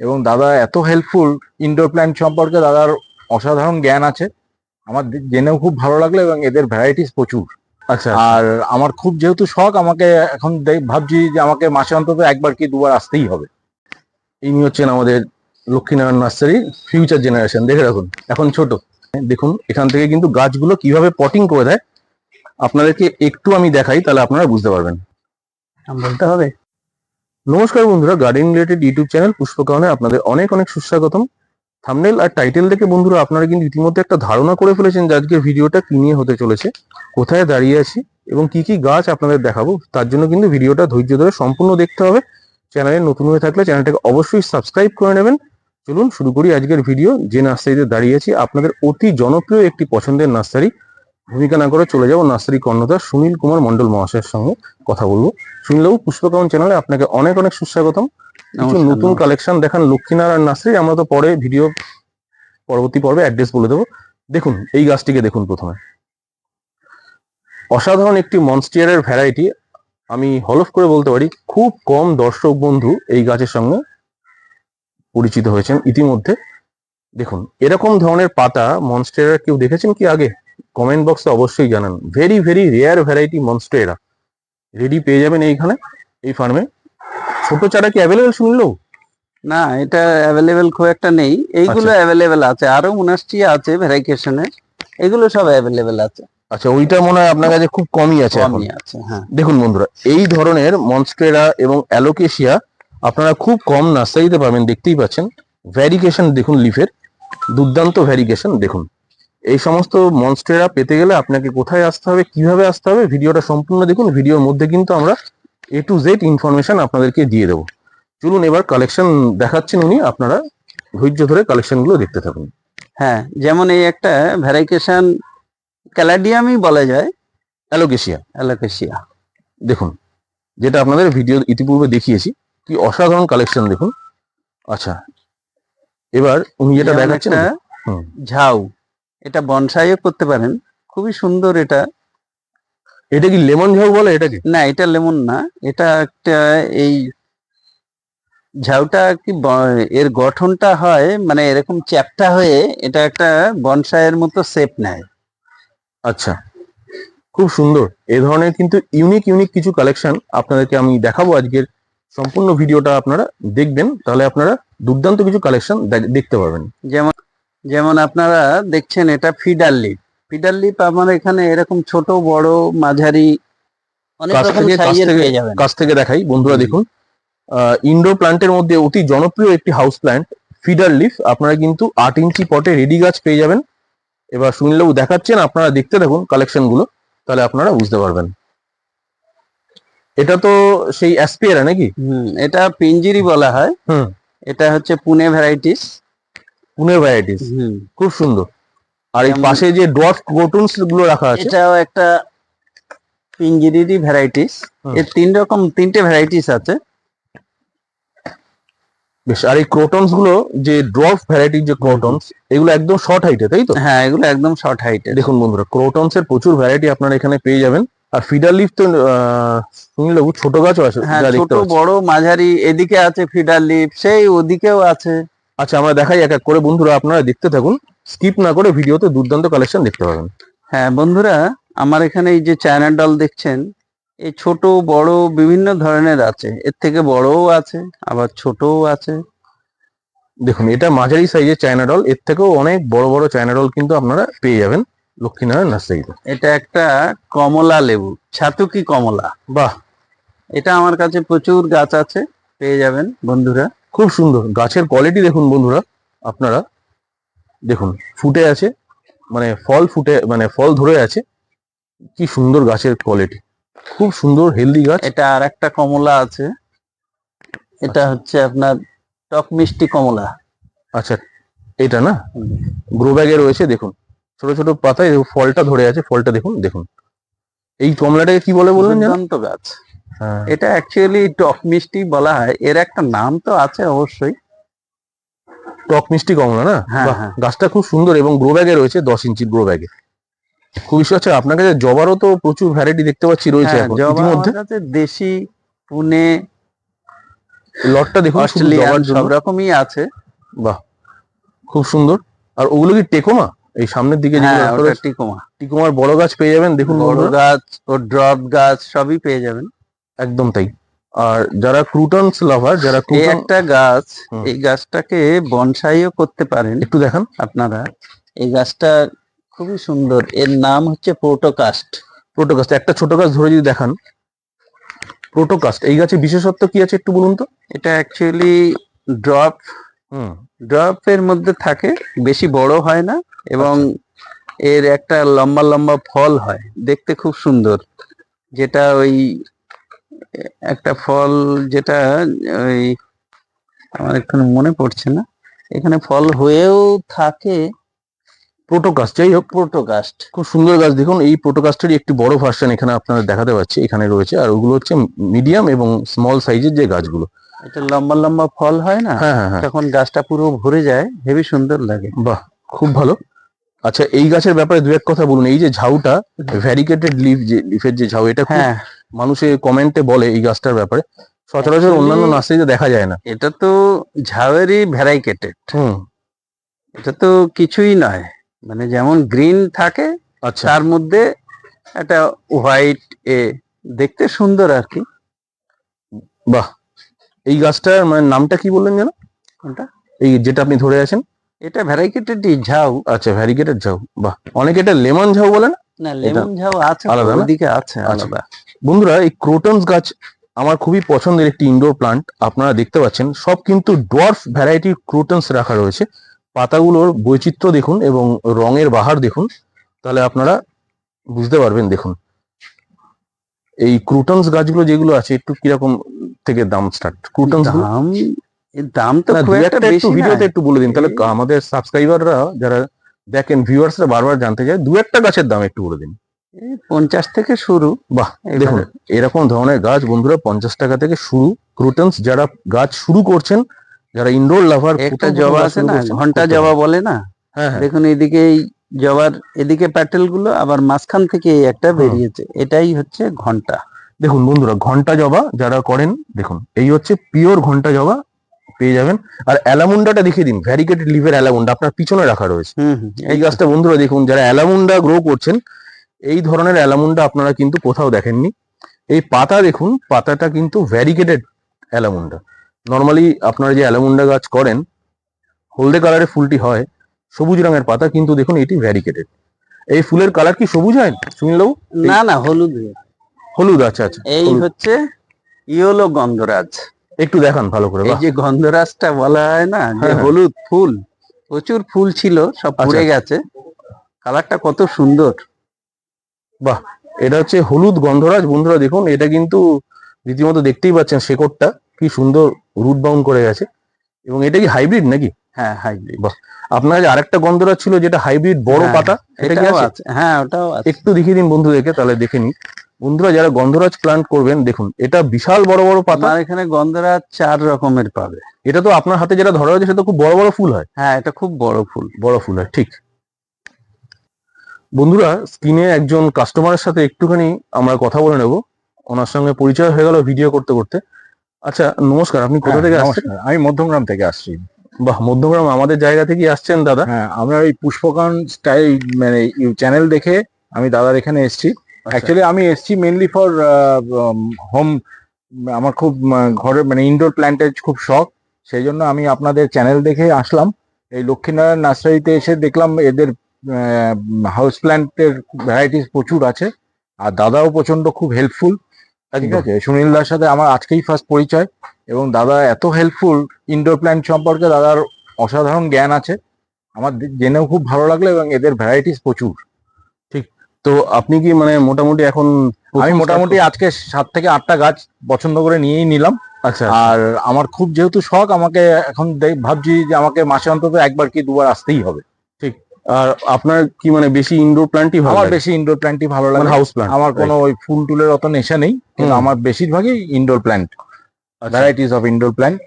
এবং দাদা এত হেল্পফুল ইনডোর প্ল্যান্ট সম্পর্কে দাদার অসাধারণ জ্ঞান আছে। আমার জেনেও খুব ভালো লাগল এবং এদের ভ্যারাইটিস প্রচুর। আচ্ছা আর আমার খুব যেহেতু শখ আমাকে এখন ভাবছি যে আমাকে মাসে অন্তত একবার কি দুবার আসতেই হবে। ইনি হচ্ছেন আমাদের লক্ষ্মীনারায়ণ নার্সারি ফিউচার জেনারেশন দেখে রাখুন এখন ছোট। দেখুন এখান থেকে কিন্তু গাছগুলো কীভাবে পটিং করে দেয়। আপনাদেরকে একটু আমি দেখাই তাহলে আপনারা বুঝতে পারবেন। বলতে হবে? নমস্কার বন্ধুরা গার্ডেন রিলেটেড ইউটিউব চ্যানেল পুষ্পকাহনে আপনাদের অনেক অনেক সুস্বাগতম। থামনেল আর টাইটেল দেখে বন্ধুরা, আপনারা কিন্তু ইতিমধ্যে একটা ধারণা করে ফেলেছেন যে আজকের ভিডিওটা কি নিয়ে হতে চলেছে, কোথায় দাঁড়িয়ে আছি এবং কি কি গাছ আপনাদের দেখাবো। তার জন্য কিন্তু ভিডিওটা ধৈর্য ধরে সম্পূর্ণ দেখতে হবে। চ্যানেলে নতুন হয়ে থাকলে চ্যানেলটাকে অবশ্যই সাবস্ক্রাইব করে নেবেন। চলুন শুরু করি আজকের ভিডিও যে নার্সারিতে দাঁড়িয়ে আছি, আপনাদের অতি জনপ্রিয় একটি পছন্দের নার্সারি ভূমিকা না করে চলে যাব নার্সারি কর্ণধার সুনীল কুমার মন্ডল মহাশয়ের সঙ্গে কথা বলব। সুনীলবাবু পুষ্পকামন চ্যানেলে আপনাকে অনেক অনেক সুস্বাগতম। কিছু নতুন কালেকশন দেখান লক্ষ্মীনারায়ণ নার্সারি। আমরা তো পরে ভিডিও পরবর্তী পর্বে অ্যাড্রেস বলে দেবো। দেখুন এই গাছটিকে দেখুন প্রথমে। অসাধারণ একটি মনস্টিয়ারের ভ্যারাইটি আমি হলফ করে বলতে পারি খুব কম দর্শক বন্ধু এই গাছের সঙ্গে পরিচিত হয়েছেন ইতিমধ্যে। দেখুন এরকম ধরনের পাতা মনস্টেরা কেউ দেখেছেন কি আগে? কমেন্ট বক্সে অবশ্যই জানান। Very very rare variety monstera ready পেয়ে যাবেন এইখানে এই ফার্মে ছোট চারা কি অ্যাভেলেবেল শুনলো? না এটা অ্যাভেলেবেল খুব একটা নেই। এইগুলো অ্যাভেলেবেল আছে। আরও মোনাস্ট্রি আছে ভ্যারিকেশনে এগুলো সব অ্যাভেলেবেল আছে। আচ্ছা ওইটা মনে হয় আপনার কাছে খুব কমই আছে এখন। আছে হ্যাঁ। দেখুন বন্ধুরা এই ধরনের মনস্টেরা এবং অ্যালোকেশিয়া আপনারা খুব কম নার্সারিতে পাবেন দেখতেই পাচ্ছেন। ভ্যারিকেশন দেখুন লিফের দুর্দান্ত ভ্যারিকেশন দেখুন। এই সমস্ত মনস্টেরা পেতে গেলে আপনাকে কোথায় আসতে হবে কীভাবে আসতে হবে ভিডিওটা সম্পূর্ণ দেখুন। ভিডিওর মধ্যে কিন্তু আমরা এ টু জেড ইনফরমেশন আপনাদেরকে দিয়ে দেবো। চলুন এবার কালেকশন দেখাচ্ছেন উনি আপনারা ধৈর্য ধরে কালেকশনগুলো দেখতে থাকুন। হ্যাঁ যেমন এই একটা ভ্যারাইকেশন ক্যালাডিয়ামই বলা যায়। অ্যালোকেশিয়া অ্যালোকেশিয়া দেখুন যেটা আপনাদের ভিডিও ইতিপূর্বে দেখিয়েছি কি অসাধারণ কালেকশন দেখুন। আচ্ছা এবার উনি যেটা দেখাচ্ছেন। ঝাউ। এটা বনসাইও করতে পারেন। খুবই সুন্দর এটা। এটা কি লেমন ঝাউ বলে এটাকে? না এটা লেমন না। এটা একটা এই ঝাউটা কি এর গঠনটা হয় মানে এরকম চ্যাপটা হয়ে এটা একটা বনসাইয়ের মতো শেপ নেয়। আচ্ছা। খুব সুন্দর। এ ধরনের কিন্তু ইউনিক ইউনিক কিছু কালেকশন আপনাদেরকে আমি দেখাবো আজকের সম্পূর্ণ ভিডিওটা আপনারা দেখবেন। তাহলে আপনারা দুর্দান্ত কিছু কালেকশন দেখতে পাবেন যেমন যেমন আপনারা দেখছেন এটা ফিডার লিপ। ফিডার লিপ আমার এখানে এরকম ছোট বড় মাঝারি অনেক কাছ থেকে সাইজের পেয়ে যাবেন। কাছ থেকে দেখাই বন্ধুরা। দেখুন। ইনডোর প্ল্যান্টের মধ্যে অতি জনপ্রিয় একটি হাউস প্ল্যান্ট ফিডার লিফ আপনারা কিন্তু আট ইঞ্চি পটে রেডি গাছ পেয়ে যাবেন। এবার সুনীলবাবু দেখাচ্ছেন আপনারা দেখতে থাকুন কালেকশনগুলো তাহলে আপনারা বুঝতে পারবেন। এটা তো সেই অ্যাসপিয়ারা নাকি? এটা পিঞ্জিরি বলা হয়। এটা হচ্ছে পুনে ভ্যারাইটিস পুনে ভ্যারাইটিস খুব সুন্দর। আর এই পাশে যে ডট কোটনসগুলো রাখা আছে। এটাও একটা পিঞ্জিরিরই ভ্যারাইটিস এর তিন রকম তিনটে ভ্যারাইটিস আছে। বেশ আর এই ক্রোটনসগুলো যে ড্রপ ভ্যারাইটির যে ক্রোটনস এগুলো একদম শর্ট হাইটে তাই তো? হ্যাঁ এগুলো একদম শর্ট হাইটের দেখুন বন্ধুরা ক্রোটনস এর প্রচুর ভ্যারাইটি আপনারা এখানে পেয়ে যাবেন। আর ফিডার লিফ তো আহ, সুনীলবাবু ছোট গাছও আছে হ্যাঁ ছোট বড় মাঝারি এদিকে আছে ফিডার লিপ সেই ওদিকেও আছে। আচ্ছা আমরা দেখাই এক এক করে। বন্ধুরা আপনারা দেখতে থাকুন। স্কিপ না করে ভিডিওতে দুর্দান্ত কালেকশন দেখতে পাবেন। হ্যাঁ বন্ধুরা আমার এখানে এই যে চায়না ডল দেখছেন এই ছোট বড় বিভিন্ন ধরনের আছে। এর থেকে বড়ও আছে আবার ছোটও আছে। দেখুন এটা মাঝারি সাইজের চায়না ডল এর থেকেও অনেক বড় বড় চায়না ডল কিন্তু আপনারা পেয়ে যাবেন লক্ষ্মীনারায়ণ নার্সারিতে। এটা একটা কমলা লেবু ছাতুকি কমলা। বাহ! এটা আমার কাছে প্রচুর গাছ আছে পেয়ে যাবেন বন্ধুরা। খুব সুন্দর। গাছের কোয়ালিটি দেখুন বন্ধুরা আপনারা। দেখুন ফুটে আছে মানে ফল ফুটে মানে ফল ধরে আছে। কি সুন্দর গাছের কোয়ালিটি খুব সুন্দর হেলদি গাছ। এটা আর একটা কমলা আছে। এটা হচ্ছে আপনার টক মিষ্টি কমলা। আচ্ছা এটা না? গ্রো ব্যাগে রয়েছে দেখুন। ছোট ছোট পাতায় ফলটা ধরে আছে ফলটা দেখুন দেখুন। এই কমলাটাকে কি বলে বললেন জানো দুর্দান্ত গাছ। এটা অ্যাকচুয়ালি টক মিষ্টি বলা হয়। এর একটা নাম তো আছে অবশ্যই। টক মিষ্টি কমলা না হ্যাঁ, হ্যাঁ। গাছটা খুব সুন্দর এবং গ্রো ব্যাগে রয়েছে দশ ইঞ্চির গ্রো ব্যাগে খুবই আচ্ছা আপনার কাছে জবারও তো প্রচুর ভ্যারাইটি দেখতে পাচ্ছি রয়েছে হ্যাঁ, এখন। ইতিমধ্যে দেশি পুনে লটটা দেখুন অস্ট্রেলিয়ান সব রকমই আছে। বাহ খুব সুন্দর। আর ওগুলো কি টেকোমা? এই সামনের দিকে হ্যাঁ টিকোমা। টিকোমার বড় গাছ পেয়ে যাবেন। দেখুন বড় গাছ ও ড্রপ গাছ সবই পেয়ে যাবেন। একদম তাই। আর যারা ক্রুটনস লাভার যারা এই একটা গাছ এই গাছটাকে বনসাইও করতে পারেন। একটু দেখান। আপনারা এই গাছটা খুবই সুন্দর। এর নাম হচ্ছে প্রোটোকাস্ট প্রোটোকাস্ট একটা ছোট গাছ ধরে যদি দেখান। প্রোটোকাস্ট এই গাছে বিশেষত্ব কি আছে একটু বলুন তো? এটা অ্যাকচুয়ালি ড্রপ হুম। ড্রপের মধ্যে থাকে বেশি বড় হয় না এবং এর একটা লম্বা লম্বা ফল হয়। দেখতে খুব সুন্দর। যেটা ওই একটা ফল যেটা ওই আমার একটু মনে পড়ছে না। এখানে ফল হয়েও থাকে প্রোটোকাস্ট। যাই হোক প্রোটোকাস্ট। খুব সুন্দর গাছ। দেখুন এই প্রোটোকাস্টেরই একটি বড় ভার্সন এখানে আপনারা দেখাতে পাচ্ছি। এখানে রয়েছে। আর ওগুলো হচ্ছে মিডিয়াম এবং স্মল সাইজের যে গাছগুলো। এটা লম্বা লম্বা ফল হয় না? হ্যাঁ হ্যাঁ হ্যাঁ। তখন গাছটা পুরো ভরে যায় হেভি সুন্দর লাগে। বাহ খুব ভালো। আচ্ছা এই গাছের ব্যাপারে দু এক কথা বলুন। এই যে ঝাউটা ভ্যারিকেটেড লিফ যে লিফের যে ঝাউ এটা হ্যাঁ। মানুষে কমেন্টে বলে এই গাছটার ব্যাপারে। সচরাচর অন্যান্য নার্সারিতে দেখা যায় না। এটা তো ঝাউয়েরই ভ্যারাইকেটেড। হুম। এটা তো কিছুই নয়। মানে যেমন গ্রিন থাকে আচ্ছা। তার মধ্যে একটা হোয়াইট এ দেখতে সুন্দর আর কি। বাহ! এই গাছটার মানে নামটা কি বললেন যেন? কোনটা? এই যেটা আপনি ধরে আছেন। এটা ভ্যারাইকেটেডই ঝাউ। আচ্ছা ভ্যারিকেটেড ঝাউ। বাহ! অনেকে এটা লেমন ঝাউ বলে না? না লেমন ঝাউ আছে আলাদা ওদিকে আছে আচ্ছা। আলাদা। বন্ধুরা এই ক্রোটনস গাছ আমার খুবই পছন্দের একটি ইনডোর প্লান্ট আপনারা দেখতে পাচ্ছেন। সব কিন্তু ডোয়ার্ফ ভ্যারাইটির ক্রোটনস রাখা রয়েছে। পাতাগুলোর বৈচিত্র্য দেখুন এবং রঙের বাহার দেখুন। তাহলে আপনারা বুঝতে পারবেন দেখুন। এই ক্রুটনস গাছগুলো যেগুলো আছে একটু কীরকম থেকে দাম স্টার্ট ক্রুটনস দাম দাম তো খুব একটা বেশি ভিডিওতে একটু বলে দিন। তাহলে আমাদের সাবস্ক্রাইবাররা যারা দেখেন ভিউয়ার্সরা বারবার জানতে চায় দু একটা গাছের দাম একটু বলে দিন। পঞ্চাশ থেকে শুরু। বাহ দেখুন এরকম ধরনের গাছ বন্ধুরা পঞ্চাশ টাকা থেকে শুরু। ক্রুটনস যারা গাছ শুরু করছেন যারা ইনডোর লাভার একটা জবা আছে না ঘণ্টা জবা বলে না? হ্যাঁ হ্যাঁ। দেখুন এদিকে এই জবার এদিকে প্যাটেলগুলো আবার মাঝখান থেকে একটা বেরিয়েছে। এটাই হচ্ছে ঘণ্টা। দেখুন বন্ধুরা ঘণ্টা জবা যারা করেন দেখুন এই হচ্ছে পিওর ঘণ্টা জবা। পেয়ে যাবেন। আর অ্যালামুন্ডাটা দেখিয়ে দিন ভ্যারিকেটেড লিভের অ্যালামুন্ডা আপনার পিছনে রাখা রয়েছে। এই গাছটা বন্ধুরা দেখুন যারা অ্যালামুন্ডা গ্রো করছেন এই ধরনের অ্যালামুন্ডা আপনারা কিন্তু কোথাও দেখেননি। এই পাতা দেখুন পাতাটা কিন্তু ভ্যারিকেটেড অ্যালামুন্ডা। নর্মালি আপনারা যে অ্যালামুন্ডা গাছ করেন হলদে কালারের ফুলটি হয় সবুজ রঙের পাতা কিন্তু দেখুন এটি ভ্যারিকেটেড এই ফুলের কালার কি সবুজ হয় সুনীলবাবু? না না হলুদ। হলুদ আচ্ছা আচ্ছা এই। হচ্ছে ইয়েলো গন্ধরাজ। একটু দেখান ভালো করে এই যে গন্ধরাজটা বলা হয় না যে হ্যাঁ, হ্যাঁ। হলুদ ফুল প্রচুর ফুল ছিল সব পুড়ে আচ্ছা। গেছে। কালারটা কত সুন্দর। বাহ এটা হচ্ছে হলুদ গন্ধরাজ বন্ধুরা দেখুন এটা কিন্তু রীতিমতো দেখতেই পাচ্ছেন শেকড়টা কি সুন্দর রুট বাউন্ড করে গেছে। এবং এটা কি হাইব্রিড নাকি? হ্যাঁ হাইব্রিড। বাহ আপনার যে আরেকটা গন্ধরাজ ছিল যেটা হাইব্রিড বড় হ্যাঁ, পাতা এটা কি আছে? হ্যাঁ ওটাও একটু দেখিয়ে দিন বন্ধুদেরকে তাহলে দেখে নিন বন্ধুরা যারা গন্ধরাজ প্লান্ট করবেন দেখুন এটা বিশাল বড় বড় পাতা। আমার এখানে গন্ধরাজ চার রকমের পাবে। এটা তো আপনার হাতে যেটা ধরা হয়েছে সেটা খুব বড় বড় ফুল হয়। হ্যাঁ এটা খুব বড় ফুল। বড় ফুল হয় ঠিক। বন্ধুরা স্ক্রিনে একজন কাস্টমারের সাথে একটুখানি আমরা কথা বলে নেব। ওনার সঙ্গে পরিচয় হয়ে গেল ভিডিও করতে করতে। আচ্ছা নমস্কার আপনি কোথা হ্যাঁ, থেকে আসছেন? আমি মধ্যমগ্রাম থেকে আসছি। বাহ মধ্যগ্রাম আমাদের জায়গা থেকে আসছেন দাদা। হ্যাঁ আমরা ওই পুষ্পকান স্টাইল মানে চ্যানেল দেখে আমি দাদার এখানে এসেছি। অ্যাকচুয়ালি আমি এসেছি মেনলি ফর হোম আমার খুব ঘরে মানে ইনডোর প্ল্যান্টের খুব শখ। সেই জন্য আমি আপনাদের চ্যানেল দেখে আসলাম। এই লক্ষ্মীনারায়ণ নার্সারিতে এসে দেখলাম এদের হাউস প্ল্যান্টের ভ্যারাইটিস প্রচুর আছে। আর দাদাও প্রচণ্ড খুব হেল্পফুল ঠিক আছে। সুনীল দার সাথে আমার আজকেই ফার্স্ট পরিচয়। এবং দাদা এত হেল্পফুল ইনডোর প্ল্যান্ট সম্পর্কে দাদার অসাধারণ জ্ঞান আছে। আমার জেনেও খুব ভালো লাগল এবং এদের ভ্যারাইটিস প্রচুর। তো আপনি কি মানে মোটামুটি এখন আমি মোটামুটি আজকে সাত থেকে আটটা গাছ পছন্দ করে নিয়েই নিলাম। আচ্ছা আর আমার খুব যেহেতু শখ আমাকে এখন ভাবছি যে আমাকে মাসে অন্তত একবার কি দুবার আসতেই হবে। ঠিক। আর আপনার কি মানে বেশি ইনডোর প্ল্যান্টই ভালো আমার বেশি ইনডোর প্ল্যান্টই ভালো মানে লাগে হাউস প্ল্যান্ট আমার কোনো ওই ফুল টুলের অত নেশা নেই কিন্তু আমার বেশিরভাগই ইনডোর প্ল্যান্ট আচ্ছা। ভ্যারাইটিস অফ ইনডোর প্ল্যান্ট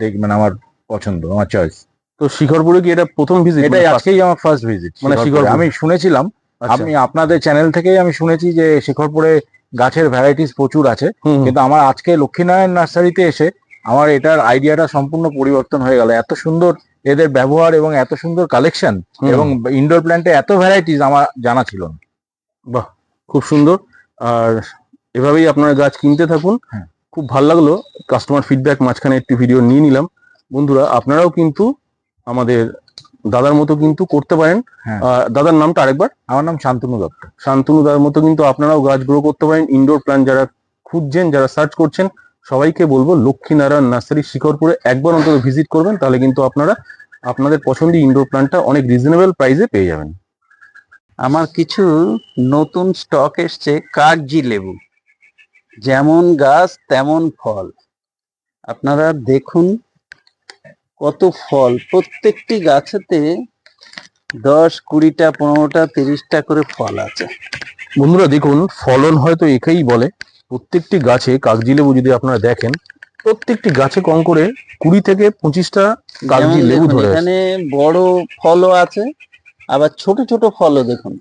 দেখ মানে আমার পছন্দ আমার চয়েস তো শিখরপুরে কি এটা প্রথম ভিজিট এটাই আজকেই আমার ফার্স্ট ভিজিট মানে মানে শিকরপুর। আমি শুনেছিলাম আচ্ছা আমি আপনাদের চ্যানেল থেকেই আমি শুনেছি যে শেখরপুরে গাছের ভ্যারাইটিস প্রচুর আছে। কিন্তু আমার আজকে লক্ষ্মীনারায়ণ নার্সারিতে এসে আমার এটার আইডিয়াটা সম্পূর্ণ পরিবর্তন হয়ে গেল। এত সুন্দর এদের ব্যবহার এবং এত সুন্দর কালেকশন এবং ইনডোর প্ল্যান্টে এত ভ্যারাইটিস আমার জানা ছিল না। বাহ খুব সুন্দর। আর এভাবেই আপনারা গাছ কিনতে থাকুন। হ্যাঁ। খুব ভালো লাগল। কাস্টমার ফিডব্যাক মাঝখানে একটি ভিডিও নিয়ে নিলাম। বন্ধুরা আপনারাও কিন্তু আমাদের দাদার মতো কিন্তু করতে পারেন। হ্যাঁ। দাদার নামটা আরেকবার। আমার নাম শান্তনু দত্ত। শান্তনু দাদার মতো কিন্তু আপনারাও গাছ গ্রো করতে পারেন। ইনডোর প্ল্যান্ট যারা খুঁজছেন যারা সার্চ করছেন সবাইকে বলব লক্ষ্মীনারায়ণ নার্সারি শিকরপুরে একবার অন্তত ভিজিট করবেন তাহলে কিন্তু আপনারা আপনাদের পছন্দের ইনডোর প্ল্যান্টটা অনেক রিজনেবল প্রাইসে পেয়ে যাবেন। আমার কিছু নতুন স্টক এসছে কাগজি লেবু। যেমন গাছ তেমন ফল। আপনারা দেখুন কত ফল? প্রত্যেকটি গাছেতে দশ কুড়িটা পনেরোটা তিরিশটা করে ফল আছে। বন্ধুরা দেখুন ফলন হয়তো একেই বলে। প্রত্যেকটি গাছে কাগজি লেবু যদি আপনারা দেখেন প্রত্যেকটি গাছে কম করে কুড়ি থেকে পঁচিশটা কাগজি লেবু ধরে এখানে বড় ফলও আছে আবার ছোট ছোট ফলও দেখুন।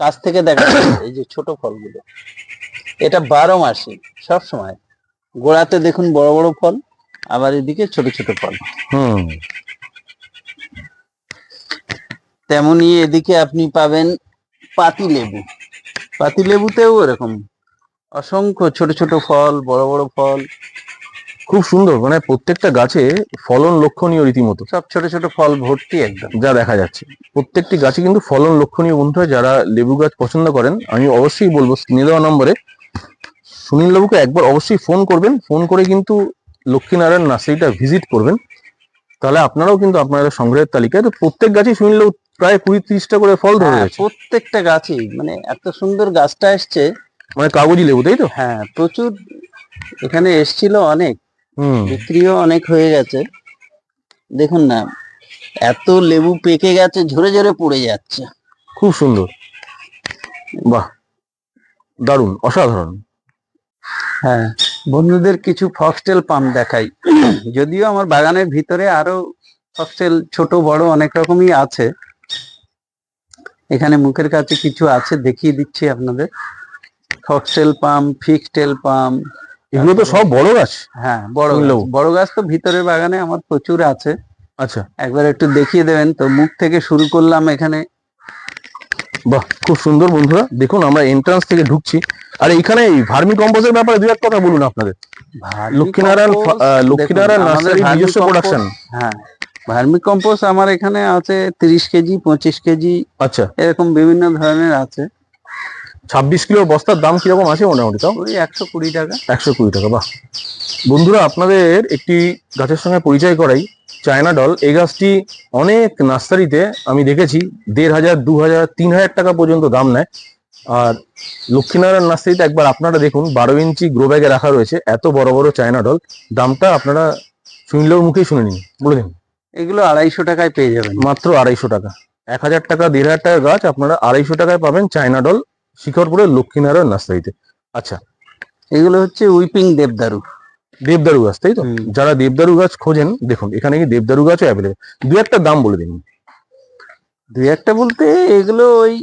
কাছ থেকে দেখা যাচ্ছে, এই যে ছোট ফলগুলো। এটা বারো মাসে সব সময় গোড়াতে দেখুন বড় বড় ফল। আবার এদিকে ছোট ছোট ফল। হুম। তেমনি এদিকে আপনি পাবেন পাতি লেবু। পাতি লেবুতেও এরকম অসংখ্য ছোট ছোট ফল বড় বড় ফল। খুব সুন্দর মানে প্রত্যেকটা গাছে ফলন লক্ষণীয় রীতিমতো। সব ছোট ছোট ফল ভর্তি একদম। যা দেখা যাচ্ছে। প্রত্যেকটি গাছে কিন্তু ফলন লক্ষণীয় বন্ধুরা যারা লেবু গাছ পছন্দ করেন আমি অবশ্যই বলব স্ক্রিনে দেওয়া নম্বরে। সুনীল বাবুকে একবার অবশ্যই ফোন করবেন ফোন করে কিন্তু লক্ষ্মীনারায়ণ নার্সারিটা ভিজিট করবেন তাহলে আপনারাও কিন্তু আপনাদের সংগ্রহের তালিকায় তো প্রত্যেক গাছেই বাবু প্রায় কুড়ি ত্রিশটা করে ফল ধরে হ্যাঁ, প্রত্যেকটা গাছেই মানে এত সুন্দর গাছটা এসছে। মানে কাগজি লেবু তাই তো? হ্যাঁ প্রচুর এখানে এসছিল অনেক বিক্রিও অনেক হয়ে গেছে। দেখুন না এত লেবু পেকে গেছে ঝরে ঝরে পড়ে যাচ্ছে। খুব সুন্দর। বাহ দারুণ অসাধারণ। হ্যাঁ। বন্ধুদের কিছু ফক্সটেল পাম্প দেখাই। যদিও আমার বাগানের ভিতরে আরও ফক্সটেল ছোট বড় অনেক রকমই আছে। এখানে মুখের কাছে কিছু আছে দেখিয়ে দিচ্ছি আপনাদের। ফক্সটেল পাম্প ফিক্সটেল পাম্প এগুলো তো সব বড় গাছ? হ্যাঁ বড়। বড় গাছ তো ভিতরের বাগানে আমার প্রচুর আছে। আচ্ছা। একবার একটু দেখিয়ে দেবেন। তো মুখ থেকে শুরু করলাম এখানে। বাহ খুব সুন্দর বন্ধুরা। দেখুন আমরা এন্ট্রান্স থেকে ঢুকছি। আর এখানে ভার্মি কম্পোজের ব্যাপারে দু এক কথা বলুন আপনাদের। লক্ষ্মীনারায়ণ লক্ষ্মীনারায়ণ নার্সারি নিজস্ব প্রোডাকশন হ্যাঁ ভার্মি কম্পোস্ট আমার এখানে আছে তিরিশ কেজি পঁচিশ কেজি আচ্ছা। এরকম বিভিন্ন ধরনের আছে। ছাব্বিশ কিলো বস্তার দাম কীরকম আছে মোটামুটি তাও? ওই একশো কুড়ি টাকা। একশো কুড়ি টাকা বাহ। বন্ধুরা আপনাদের একটি গাছের সঙ্গে পরিচয় করাই। চায়না ডল এই গাছটি অনেক নার্সারিতে আমি দেখেছি দেড় হাজার দু হাজার তিন হাজার টাকা পর্যন্ত দাম নেয়। আর লক্ষ্মীনারায়ণ নার্সারিতে একবার আপনারা দেখুন বারো ইঞ্চি গ্রো ব্যাগে রাখা রয়েছে এত বড় বড় চায়না ডল দামটা আপনারা শুনলেও মুখেই শুনে নিন বলে দিন। এগুলো আড়াইশো টাকায় পেয়ে যাবেন। মাত্র আড়াইশো টাকা। এক হাজার টাকা দেড় হাজার টাকার গাছ আপনারা আড়াইশো টাকায় পাবেন চায়না ডল শিখরপুরের লক্ষ্মীনারায়ণ নার্সারিতে। আচ্ছা। এগুলো হচ্ছে উইপিং দেবদারু। দেবদারু গাছ তাই তো? যারা দেবদারু গাছ খোঁজেন দেখুন এখানে কি দেবদারু গাছও অ্যাভেলেবেল দু একটা দাম বলে দিন। দু একটা বলতে এগুলো ওই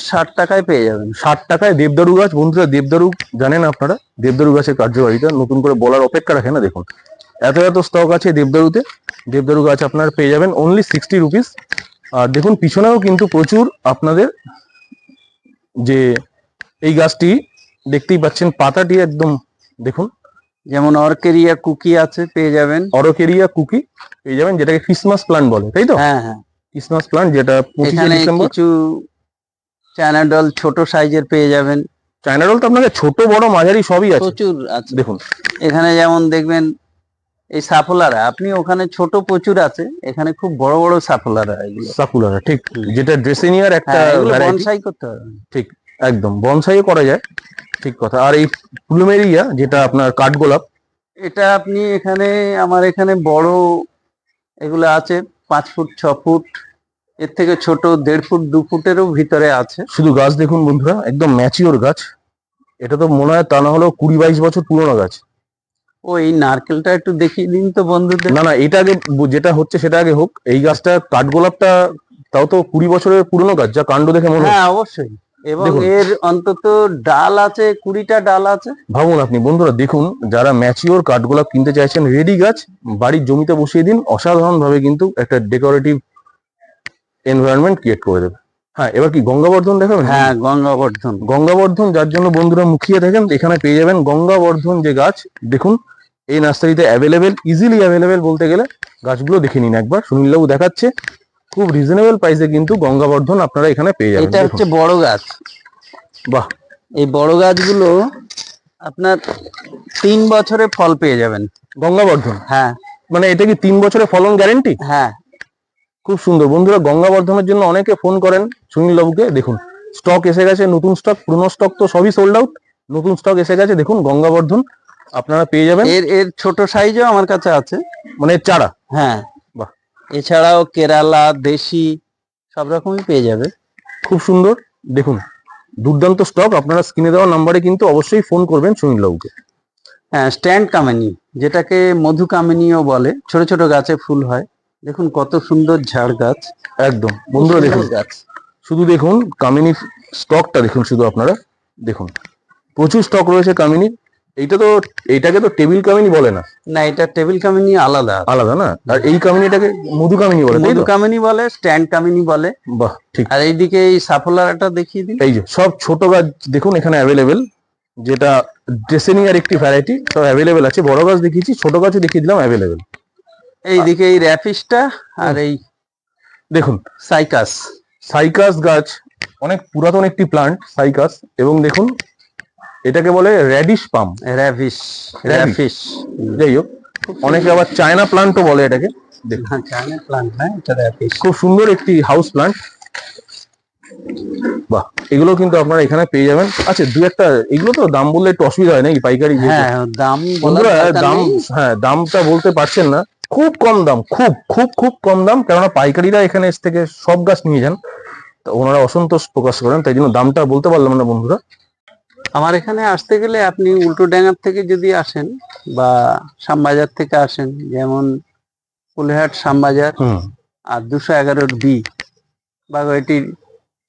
ষাট টাকায় পেয়ে যাবেন। ষাট টাকায় দেবদারু গাছ বন্ধুরা দেবদারু জানেন আপনারা? দেবদারু গাছের কার্যকারিতা নতুন করে বলার অপেক্ষা রাখে না দেখুন। এত এত স্টক আছে দেবদারুতে। দেবদারু গাছ আপনারা পেয়ে যাবেন অনলি সিক্সটি রুপিস আর দেখুন পিছনেও কিন্তু প্রচুর আপনাদের যে এই গাছটি দেখতেই পাচ্ছেন পাতাটি একদম দেখুন যেমন অর্কেরিয়া কুকি আছে পেয়ে যাবেন। অরকেরিয়া কুকি পেয়ে যাবেন যেটাকে ক্রিসমাস প্লান্ট বলে তাই তো? হ্যাঁ হ্যাঁ। ক্রিসমাস প্লান্ট যেটা পঁচিশে এখানে ডিসেম্বর কিছু চায়নাডল ছোট সাইজের পেয়ে যাবেন। চায়না রোল তো আপনাকে ছোট বড় মাঝারি সবই আছে। প্রচুর আছে। দেখুন। এখানে যেমন দেখবেন এই সাফলারা আপনি ওখানে ছোট প্রচুর আছে এখানে খুব বড় বড় সাফলারা এগুলো। সাকুলারা ঠিক। যেটা ড্রেসেনিয়ার একটা হ্যাঁ এগুলো variety, বনসাই করতে হবে। একদম বনসাইও করা যায় ঠিক কথা। আর এই প্লুমেরিয়া যেটা আপনার কাঠগোলাপ এটা আপনি এখানে আমার এখানে বড় এগুলো আছে পাঁচ ফুট ছ ফুট এর থেকে ছোট দেড় ফুট দু ফুটেরও ভিতরে আছে। শুধু গাছ দেখুন বন্ধুরা একদম ম্যাচিওর গাছ। এটা তো মনে হয় তা না হলেও কুড়ি বাইশ বছর পুরনো গাছ। ও এই নারকেলটা একটু দেখিয়ে দিন তো বন্ধুদের। না না এটা আগে যেটা হচ্ছে সেটা আগে হোক। এই গাছটা কাঠগোলাপটা তাও তো কুড়ি বছরের পুরনো গাছ যা কাণ্ড দেখে মনে হয় হ্যাঁ অবশ্যই। এবং। এর অন্তত ডাল আছে কুড়িটা ডাল আছে। ভাবুন আপনি বন্ধুরা দেখুন যারা ম্যাচিওর কাঠগোলাপ কিনতে চাইছেন রেডি গাছ বাড়ির জমিতে বসিয়ে দিন অসাধারণ ভাবে কিন্তু একটা ডেকোরেটিভ এনভায়রনমেন্ট ক্রিয়েট করে দেবে। হ্যাঁ এবার কি গঙ্গাবর্ধন দেখাবেন? হ্যাঁ গঙ্গাবর্ধন। গঙ্গাবর্ধন যার জন্য বন্ধুরা মুখিয়ে থাকেন এখানে পেয়ে যাবেন গঙ্গাবর্ধন যে গাছ দেখুন এই নার্সারিতে অ্যাভেলেবেল ইজিলি অ্যাভেলেবেল বলতে গেলে গাছগুলো দেখে নিন একবার সুনীলবাবু দেখাচ্ছে। খুব রিজনেবল প্রাইসে কিন্তু গঙ্গাবর্ধন আপনারা এখানে পেয়ে যাবেন। এটা হচ্ছে বড় গাছ। বাহ। এই বড় গাছগুলো আপনার তিন বছরে ফল পেয়ে যাবেন। গঙ্গাবর্ধন? হ্যাঁ। মানে এটা কি তিন বছরের ফলন গ্যারেন্টি হ্যাঁ। খুব সুন্দর। বন্ধুরা গঙ্গাবর্ধনের জন্য অনেকে ফোন করেন সুনীল বাবুকে দেখুন স্টক এসে গেছে নতুন স্টক পুরনো স্টক তো সবই সোল্ড আউট নতুন স্টক এসে গেছে দেখুন গঙ্গাবর্ধন আপনারা পেয়ে যাবেন। এর এর ছোট সাইজও আমার কাছে আছে। মানে চারা? হ্যাঁ। এছাড়াও কেরালা দেশি সব রকমই পেয়ে যাবে। খুব সুন্দর। দেখুন দুর্দান্ত স্টক আপনারা স্ক্রিনে দেওয়া নাম্বারে কিন্তু অবশ্যই ফোন করবেন সুনীল বাবুকে। হ্যাঁ স্ট্যান্ড কামিনী যেটাকে মধু কামিনীও বলে। ছোট ছোট গাছে ফুল হয়। দেখুন কত সুন্দর ঝাড় গাছ। একদম। বন্ধুরা দেখুন গাছ। শুধু দেখুন কামিনীর স্টকটা দেখুন শুধু আপনারা দেখুন। প্রচুর স্টক রয়েছে কামিনীর। এইটা তো এইটাকে তো টেবিল কামিনী বলে না। না এটা টেবিল কামিনী আলাদা। আলাদা না? আর এই কামিনীটাকে মধু কামিনী বলে মধু কামিনী বলে স্ট্যান্ড কামিনী বলে। বাহ ঠিক। আর এইদিকে এই সাফলারটা দেখিয়ে দিন এই যে সব ছোট গাছ দেখুন এখানে অ্যাভেলেবেল যেটা ড্রেসেনিয়ার একটি ভ্যারাইটি সব অ্যাভেলেবেল আছে। বড় গাছ দেখিয়েছি ছোট গাছও দেখিয়ে দিলাম অ্যাভেলেবেল এইদিকে এই র্যাফিসটা আর এই দেখুন। সাইকাস সাইকাস গাছ অনেক পুরাতন একটি প্লান্ট সাইকাস এবং দেখুন এটাকে বলে র্যাডিশ পাম র্যাভিস Radish। যাই হোক অনেকে আবার চায়না প্লান্টও বলে এটাকে। দেখুন। হ্যাঁ চায়না প্লান্ট না এটা র্যাফিস খুব সুন্দর একটি হাউস প্লান্ট বাহ এগুলো কিন্তু আপনারা এখানে পেয়ে যাবেন। আচ্ছা দু একটা এগুলো তো দাম বললে একটু অসুবিধা হয় নাকি পাইকারি হ্যাঁ দাম বন্ধুরা দাম হ্যাঁ দামটা বলতে পারছেন না। খুব কম দাম খুব খুব খুব কম দাম কেননা পাইকারিরা এখানে এস থেকে সব গাছ নিয়ে যান। তো ওনারা অসন্তোষ প্রকাশ করেন তাই জন্য দামটা বলতে পারলাম না বন্ধুরা। আমার এখানে আসতে গেলে আপনি উল্টো ড্যাঙ্গার থেকে যদি আসেন বা শ্যামবাজার থেকে আসেন যেমন কুলেহাট শ্যামবাজার আর দুশো এগারোর বি বাগুয়াটির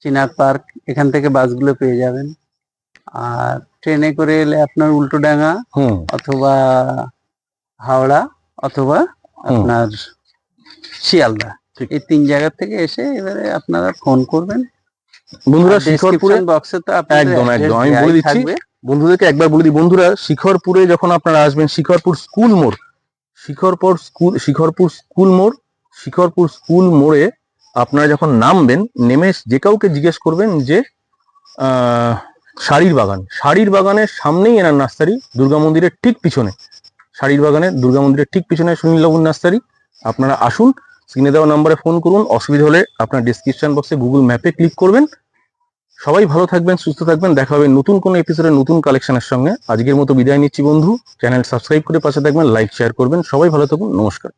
চিনার পার্ক এখান থেকে বাসগুলো পেয়ে যাবেন। আর ট্রেনে করে এলে আপনার উল্টো ডাঙ্গা অথবা হাওড়া অথবা আপনার শিয়ালদা। এই তিন জায়গা থেকে এসে এবারে আপনারা ফোন করবেন। বন্ধুরা শিখরপুরে বক্সে তো একদম, একদম, আমি বলে দিচ্ছি। বন্ধুদেরকে একবার বলে দিই। বন্ধুরা শিখরপুরে যখন আপনারা আসবেন শিখরপুর স্কুল মোড় শিখরপুর স্কুল শিখরপুর স্কুল মোড় শিখরপুর স্কুল মোড়ে আপনারা যখন নামবেন নেমে যে কাউকে জিজ্ঞেস করবেন যে শাড়ির বাগান। শাড়ির বাগানের সামনেই এনার নার্সারি দুর্গা মন্দিরের ঠিক পিছনে। শাড়ির বাগানের দুর্গা মন্দিরের ঠিক পিছনে সুনীল বাবুর নার্সারি। আপনারা আসুন স্ক্রিনে দেওয়া নাম্বারে ফোন করুন। অসুবিধা হলে আপনার ডিসক্রিপশন বক্সে গুগল ম্যাপে ক্লিক করবেন। সবাই ভালো থাকবেন, সুস্থ থাকবেন। দেখা হবে নতুন কোনো এপিসোডে নতুন কালেকশনের সঙ্গে। আজকের মতো বিদায় নিচ্ছি বন্ধু। চ্যানেল সাবস্ক্রাইব করে পাশে থাকবেন লাইক শেয়ার করবেন। সবাই ভালো থাকুন। নমস্কার।